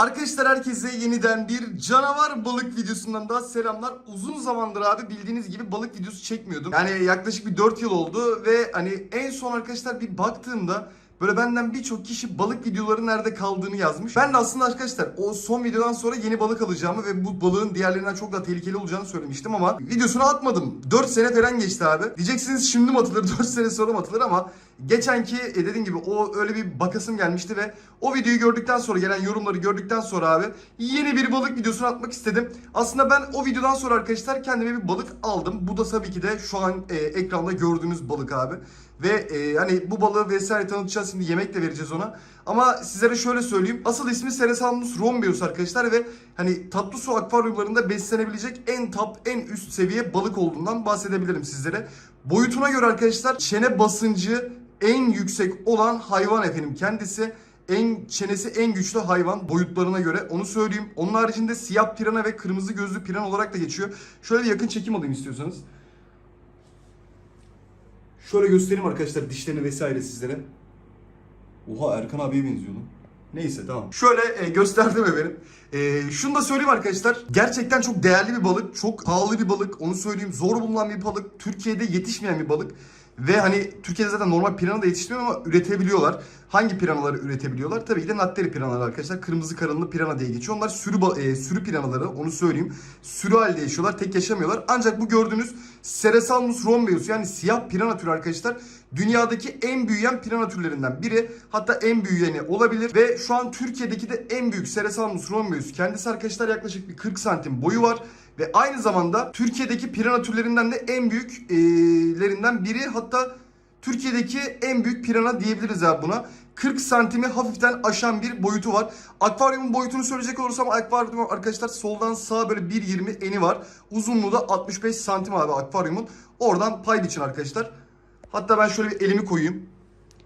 Arkadaşlar herkese yeniden bir canavar balık videosundan daha selamlar. Uzun zamandır abi bildiğiniz gibi balık videosu çekmiyordum. Yani yaklaşık bir 4 yıl oldu ve hani en son arkadaşlar bir baktığımda Böyle benden birçok kişi balık videoları nerede kaldığını yazmış. Ben de aslında arkadaşlar o son videodan sonra yeni balık alacağımı ve bu balığın diğerlerinden çok daha tehlikeli olacağını söylemiştim ama videosunu atmadım. 4 sene falan geçti abi. Diyeceksiniz şimdi mi atılır 4 sene sonra mı atılır ama geçenki e, dediğim gibi o öyle bir bakasım gelmişti ve o videoyu gördükten sonra gelen yorumları gördükten sonra abi yeni bir balık videosunu atmak istedim. Aslında ben o videodan sonra arkadaşlar kendime bir balık aldım. Bu da tabii ki de şu an e, ekranda gördüğünüz balık abi. Ve e, hani bu balığı vesaire tanıtacağız şimdi yemek de vereceğiz ona. Ama sizlere şöyle söyleyeyim. Asıl ismi Ceresalmus rombeus arkadaşlar ve hani tatlı su akvaryumlarında beslenebilecek en top en üst seviye balık olduğundan bahsedebilirim sizlere. Boyutuna göre arkadaşlar çene basıncı en yüksek olan hayvan efendim kendisi. En çenesi en güçlü hayvan boyutlarına göre onu söyleyeyim. Onun haricinde siyah pirana ve kırmızı gözlü piran olarak da geçiyor. Şöyle bir yakın çekim alayım istiyorsanız. Şöyle göstereyim arkadaşlar dişlerini vesaire sizlere. Oha Erkan abiye benziyor lan. Neyse tamam. Şöyle e, gösterdim efendim. E, şunu da söyleyeyim arkadaşlar. Gerçekten çok değerli bir balık. Çok pahalı bir balık. Onu söyleyeyim. Zor bulunan bir balık. Türkiye'de yetişmeyen bir balık. Ve hani Türkiye'de zaten normal pirana da yetişmiyor ama üretebiliyorlar. Hangi piranaları üretebiliyorlar? Tabii ki de natteri piranaları arkadaşlar. Kırmızı karınlı pirana diye geçiyor. Onlar sürü, e, sürü piranaları onu söyleyeyim. Sürü halde yaşıyorlar. Tek yaşamıyorlar. Ancak bu gördüğünüz Ceresalmus rombeus yani siyah pirana türü arkadaşlar. Dünyadaki en büyüyen pirana türlerinden biri. Hatta en büyüyeni olabilir. Ve şu an Türkiye'deki de en büyük Ceresalmus rombeus. Kendisi arkadaşlar yaklaşık bir 40 santim boyu var. Ve aynı zamanda Türkiye'deki pirana türlerinden de en büyüklerinden biri. Hatta Türkiye'deki en büyük pirana diyebiliriz abi buna. 40 santimi hafiften aşan bir boyutu var. Akvaryumun boyutunu söyleyecek olursam akvaryum arkadaşlar soldan sağa böyle 1.20 eni var. Uzunluğu da 65 santim abi akvaryumun. Oradan pay biçin arkadaşlar. Hatta ben şöyle bir elimi koyayım.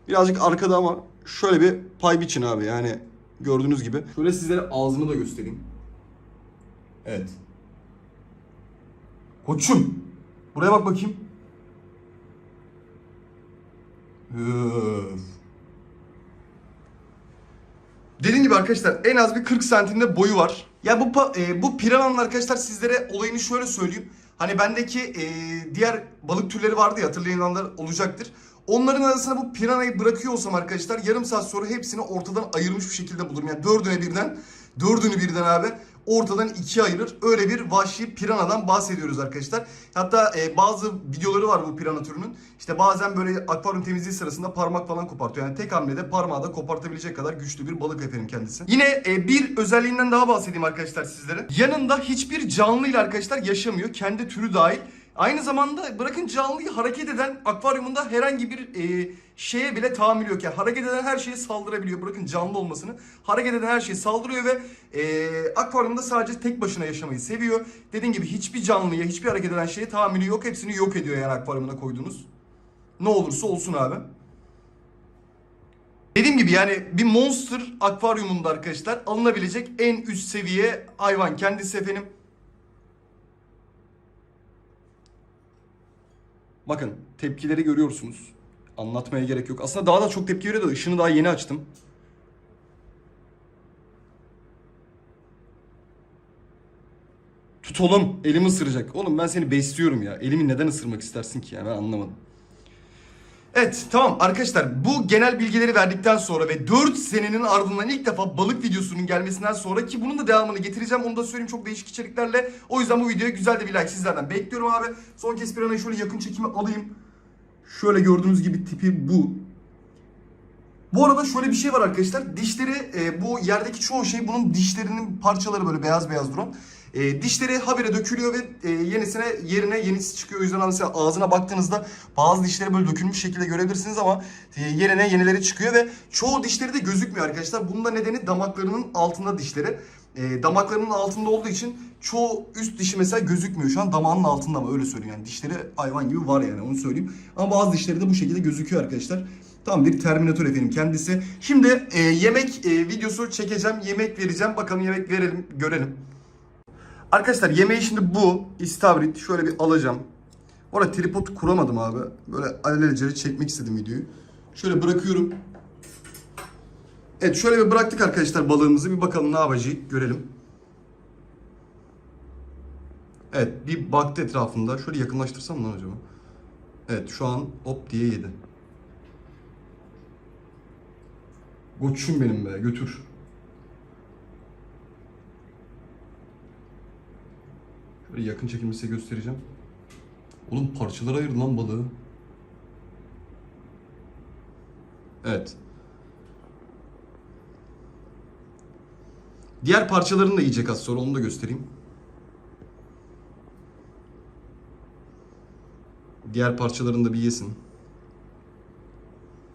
Birazcık arkada ama şöyle bir pay biçin abi yani gördüğünüz gibi. Şöyle sizlere ağzını da göstereyim. Evet. Koçum. Buraya bak bakayım. Öf. Dediğim gibi arkadaşlar en az bir 40 santimde boyu var. Ya bu e, bu pirananın arkadaşlar sizlere olayını şöyle söyleyeyim. Hani bendeki e, diğer balık türleri vardı ya hatırlayanlar olacaktır. Onların arasına bu piranayı bırakıyor olsam arkadaşlar yarım saat sonra hepsini ortadan ayırmış bir şekilde bulurum. Yani dördüne birden, dördünü birden abi ortadan ikiye ayırır. Öyle bir vahşi piranadan bahsediyoruz arkadaşlar. Hatta e, bazı videoları var bu pirana türünün. İşte bazen böyle akvaryum temizliği sırasında parmak falan kopartıyor. Yani tek hamlede parmağı da kopartabilecek kadar güçlü bir balık efendim kendisi. Yine e, bir özelliğinden daha bahsedeyim arkadaşlar sizlere. Yanında hiçbir canlıyla arkadaşlar yaşamıyor. Kendi türü dahil. Aynı zamanda bırakın canlıyı hareket eden akvaryumunda herhangi bir e, şeye bile tahammül yok. Yani hareket eden her şeye saldırabiliyor. Bırakın canlı olmasını. Hareket eden her şeye saldırıyor ve e, akvaryumda sadece tek başına yaşamayı seviyor. Dediğim gibi hiçbir canlıya, hiçbir hareket eden şeye tahammülü yok. Hepsini yok ediyor yani akvaryumuna koyduğunuz. Ne olursa olsun abi. Dediğim gibi yani bir monster akvaryumunda arkadaşlar alınabilecek en üst seviye hayvan kendisi efendim. Bakın tepkileri görüyorsunuz. Anlatmaya gerek yok. Aslında daha da çok tepki veriyor da ışını daha yeni açtım. Tut oğlum elimi ısıracak. Oğlum ben seni besliyorum ya. Elimi neden ısırmak istersin ki ya ben anlamadım. Evet tamam arkadaşlar bu genel bilgileri verdikten sonra ve 4 senenin ardından ilk defa balık videosunun gelmesinden sonra ki bunun da devamını getireceğim onu da söyleyeyim çok değişik içeriklerle. O yüzden bu videoya güzel de bir like sizlerden bekliyorum abi. Son kez bir şöyle yakın çekimi alayım. Şöyle gördüğünüz gibi tipi bu. Bu arada şöyle bir şey var arkadaşlar. Dişleri e, bu yerdeki çoğu şey bunun dişlerinin parçaları böyle beyaz beyaz duran. E, dişleri habire dökülüyor ve e, yenisine yerine yenisi çıkıyor. O yüzden mesela ağzına baktığınızda bazı dişleri böyle dökülmüş şekilde görebilirsiniz ama e, yerine yenileri çıkıyor ve çoğu dişleri de gözükmüyor arkadaşlar. Bunun da nedeni damaklarının altında dişleri. E, damaklarının altında olduğu için çoğu üst dişi mesela gözükmüyor. Şu an damağının altında ama öyle söyleyeyim yani. Dişleri hayvan gibi var yani onu söyleyeyim. Ama bazı dişleri de bu şekilde gözüküyor arkadaşlar. Tam bir Terminator efendim kendisi. Şimdi e, yemek e, videosu çekeceğim. Yemek vereceğim. Bakalım yemek verelim, görelim. Arkadaşlar yemeği şimdi bu. istavrit. Şöyle bir alacağım. Orada tripod kuramadım abi. Böyle alelacele çekmek istedim videoyu. Şöyle bırakıyorum. Evet şöyle bir bıraktık arkadaşlar balığımızı bir bakalım ne yapacağız görelim. Evet bir baktı etrafında. Şöyle yakınlaştırsam lan acaba? Evet şu an hop diye yedi. Koçum benim be götür. Şöyle yakın çekimde size göstereceğim. Oğlum parçalara ayırdı lan balığı. Evet. Diğer parçalarını da yiyecek az sonra onu da göstereyim. Diğer parçalarını da bir yesin.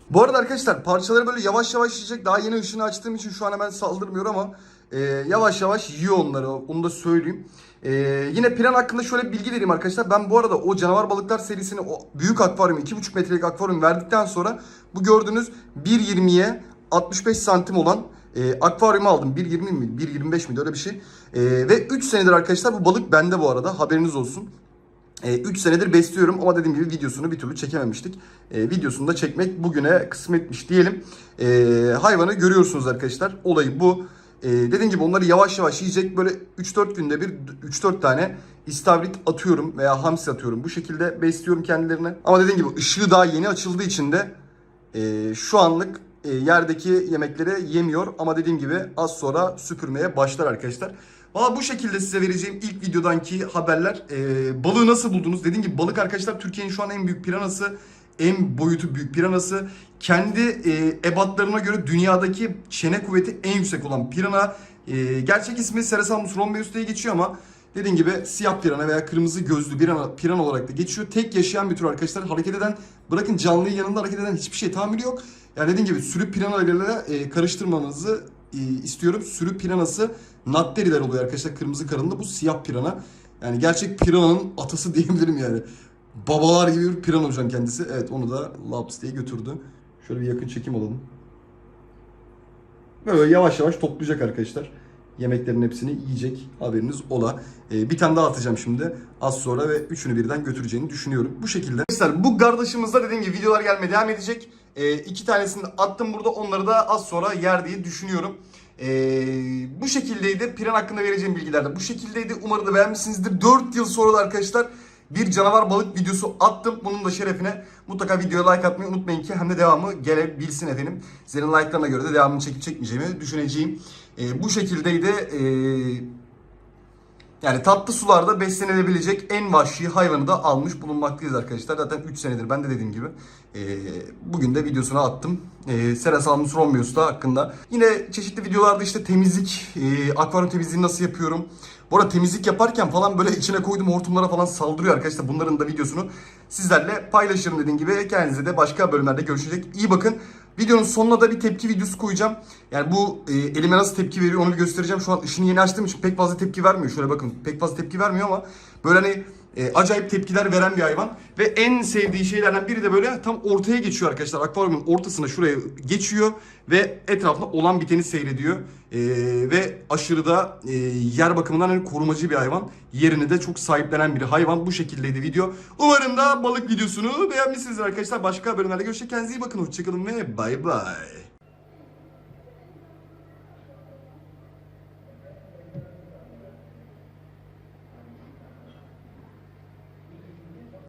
Bu arada arkadaşlar parçaları böyle yavaş yavaş yiyecek. Daha yeni ışını açtığım için şu an hemen saldırmıyor ama e, yavaş yavaş yiyor onları. Onu da söyleyeyim. E, yine plan hakkında şöyle bilgi vereyim arkadaşlar. Ben bu arada o canavar balıklar serisini o büyük akvaryum 2,5 metrelik akvaryum verdikten sonra bu gördüğünüz 1.20'ye 65 santim olan e, akvaryumu aldım. 1.20 mi 1.25 miydi öyle bir şey. E, ve 3 senedir arkadaşlar bu balık bende bu arada haberiniz olsun. 3 senedir besliyorum ama dediğim gibi videosunu bir türlü çekememiştik. E, videosunu da çekmek bugüne kısmetmiş diyelim. E, hayvanı görüyorsunuz arkadaşlar. Olayı bu. E, dediğim gibi onları yavaş yavaş yiyecek. Böyle 3-4 günde bir 3-4 tane istavrit atıyorum veya hamsi atıyorum. Bu şekilde besliyorum kendilerine. Ama dediğim gibi ışığı daha yeni açıldığı için de e, şu anlık e, yerdeki yemekleri yemiyor. Ama dediğim gibi az sonra süpürmeye başlar arkadaşlar. Valla bu şekilde size vereceğim ilk videodanki haberler. Ee, balığı nasıl buldunuz? Dediğim gibi balık arkadaşlar Türkiye'nin şu an en büyük piranası. En boyutu büyük piranası. Kendi e, ebatlarına göre dünyadaki çene kuvveti en yüksek olan pirana. E, gerçek ismi Ceresalmus rombeus diye geçiyor ama dediğim gibi siyah pirana veya kırmızı gözlü pirana, pirana olarak da geçiyor. Tek yaşayan bir tür arkadaşlar. Hareket eden, bırakın canlıyı yanında hareket eden hiçbir şey tahammülü yok. Yani dediğim gibi sürü piranalarıyla e, karıştırmanızı e, istiyorum. Sürü piranası natteriler oluyor arkadaşlar kırmızı karında. Bu siyah pirana. Yani gerçek pirananın atası diyebilirim yani. Babalar gibi bir piran hocam kendisi. Evet onu da Laps diye götürdü. Şöyle bir yakın çekim alalım. Böyle yavaş yavaş toplayacak arkadaşlar. Yemeklerin hepsini yiyecek haberiniz ola. Ee, bir tane daha atacağım şimdi az sonra ve üçünü birden götüreceğini düşünüyorum. Bu şekilde. Arkadaşlar bu kardeşimizde dediğim gibi videolar gelmeye devam edecek. Ee, iki tanesini attım burada onları da az sonra yer diye düşünüyorum. Ee, bu şekildeydi. Piran hakkında vereceğim bilgiler de bu şekildeydi. Umarım da beğenmişsinizdir. 4 yıl sonra da arkadaşlar bir canavar balık videosu attım. Bunun da şerefine mutlaka videoya like atmayı unutmayın ki hem de devamı gelebilsin efendim. Senin like'larına göre de devamını çekip çekmeyeceğimi düşüneceğim. Ee, bu şekildeydi. Ee, yani tatlı sularda beslenilebilecek en vahşi hayvanı da almış bulunmaktayız arkadaşlar. Zaten 3 senedir ben de dediğim gibi. Ee, bugün de videosunu attım. Ee, Serasalmus rombeus da hakkında. Yine çeşitli videolarda işte temizlik, e, akvaryum temizliğini nasıl yapıyorum. Bu arada temizlik yaparken falan böyle içine koyduğum hortumlara falan saldırıyor arkadaşlar. Bunların da videosunu sizlerle paylaşırım dediğim gibi. Kendinize de başka bölümlerde görüşecek. İyi bakın. Videonun sonuna da bir tepki videosu koyacağım. Yani bu e, elime nasıl tepki veriyor onu bir göstereceğim. Şu an ışını yeni açtığım için pek fazla tepki vermiyor. Şöyle bakın pek fazla tepki vermiyor ama böyle hani e, acayip tepkiler veren bir hayvan. Ve en sevdiği şeylerden biri de böyle tam ortaya geçiyor arkadaşlar. Akvaryumun ortasına şuraya geçiyor ve etrafında olan biteni seyrediyor. E, ve aşırı da e, yer bakımından hani korumacı bir hayvan. Yerini de çok sahiplenen bir hayvan. Bu şekildeydi video. Umarım da balık videosunu beğenmişsinizdir arkadaşlar. Başka bölümlerde görüşürüz. Kendinize iyi bakın. Hoşçakalın ve bay bay.